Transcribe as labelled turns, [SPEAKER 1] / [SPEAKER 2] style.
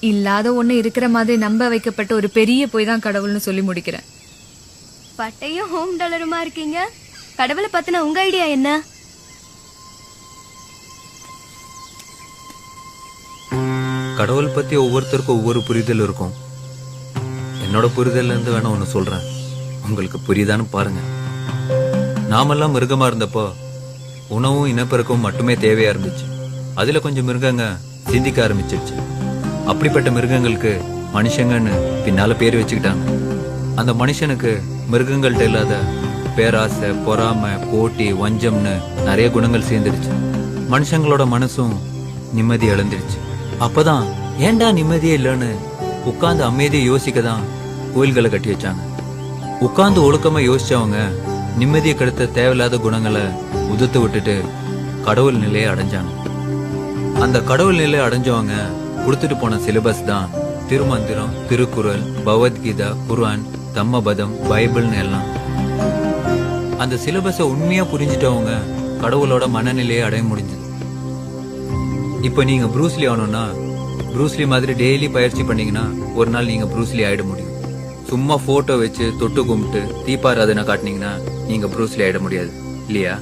[SPEAKER 1] இல்லாத ஒண்ணு இருக்கிற மாதிரி நம்ப வைக்கப்பட்ட ஒரு பெரிய பொய் தான் கடவுள்னு சொல்லி முடிக்கிறேன்.
[SPEAKER 2] பட்டையும் ஹோம் டாலருமா இருக்கீங்க? கடவுளை பத்தின உங்க ஐடியா என்ன?
[SPEAKER 3] கடவுள் பத்தி ஒவ்வொருத்தருக்கும் ஒவ்வொரு புரிதல் இருக்கும். என்னோட புரிதல்ல இருந்து வேணா ஒண்ணு சொல்றேன். உங்களுக்கு புரியுதான்னு பாருங்க. நாமெல்லாம் மிருகமா இருந்தப்போ உணவும் இனப்பெருக்கமும் மட்டுமே தேவையா இருந்துச்சு. அதுல கொஞ்சம் மிருகங்க சிந்திக்க ஆரம்பிச்சிருச்சு. அப்படிப்பட்ட மிருகங்களுக்கு மனுஷங்கன்னு பின்னால பேர் வச்சுக்கிட்டாங்க. அந்த மனுஷனுக்கு மிருகங்கள்ட்ட இல்லாத பேராசை பொறாமை போட்டி வஞ்சம்னு நிறைய குணங்கள் சேர்ந்துருச்சு மனுஷங்களோட மனசும் நிம்மதி இழந்துருச்சு. அப்பதான் ஏன்டா நிம்மதியே இல்லைன்னு உட்கார்ந்து அமைதியை யோசிக்க தான் கோயில்களை கட்டி வச்சாங்க. உட்கார்ந்து ஒழுக்கமா யோசிச்சவங்க நிம்மதியை கெடுத்த தேவையில்லாத குணங்களை உதுத்து விட்டுட்டு கடவுள் நிலையை அடைஞ்சாங்க. அந்த கடவுள் நிலையை அடைஞ்சவங்க கொடுத்துட்டு போன சிலபஸ் தான் திருமந்திரம் திருக்குறள் பகவத்கீதா குரான் தம்மபதம் பைபிள்னு எல்லாம். அந்த சிலபஸை உண்மையா புரிஞ்சிட்டவங்க கடவுளோட மனநிலையை அடைய முடிஞ்சது. இப்போ நீங்க ப்ரூஸ்லி ஆகணும்னா ப்ரூஸ்லி மாதிரி டெய்லி பயிற்சி பண்ணீங்கன்னா ஒரு நாள் நீங்க ப்ரூஸ்லி ஆயிட முடியும். சும்மா போட்டோ வச்சு தொட்டு கும்பிட்டு தீபாராதனை காட்டினீங்கன்னா நீங்க ப்ரூஸ்லி ஆயிட முடியாது. இல்லையா?